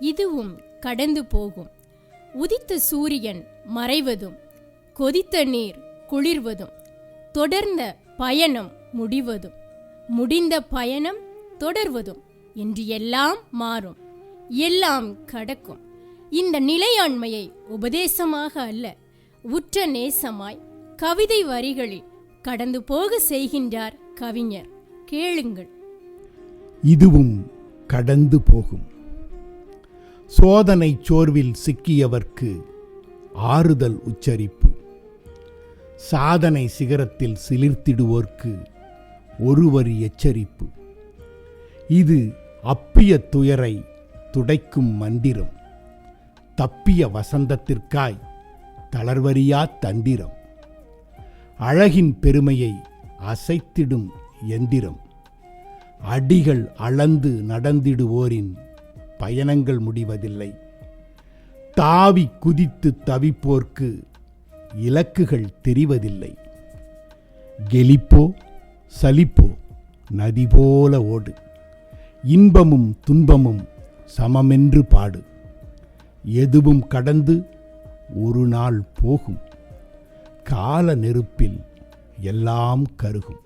இதுவும் கடந்து போகும். உதித்த சூரியன் மறைவதும் கொதித்த நீர் குளிர்வதும் தொடர்ந்த பயணம் முடிவதும் முடிந்த பயணம் தொடர்வதும் என்று எல்லாம் மாறும். எல்லாம் கடக்கும். இந்த நிலையாண்மையை உபதேசமாக அல்ல உற்ற நேசமாய் கவிதை வரிகளில் கடந்து போக செய்கின்றார் கவிஞர். கேளுங்கள். இதுவும் கடந்து போகும். சோதனை சோர்வில் சிக்கியவர்க்கு ஆறுதல் உச்சரிப்பு. சாதனை சிகரத்தில் சிலிர்த்திடுவோர்க்கு ஒருவரி எச்சரிப்பு. இது அப்பிய துயரை துடைக்கும் மந்திரம். தப்பிய வசந்தத்திற்காய் தளர்வரியா தந்திரம். அழகின் பெருமையை அசைத்திடும் எந்திரம். அடிகள் அளந்து நடந்திடுவோரின் பயணங்கள் முடிவதில்லை. தாவி குதித்து தவிப்போர்க்கு இலக்குகள் தெரிவதில்லை. கெலிப்போ சலிப்போ நதி போல ஓடு. இன்பமும் துன்பமும் சமமென்று பாடு. எதுவும் கடந்து ஒரு நாள் போகும். கால நெருப்பில் எல்லாம் கருகும்.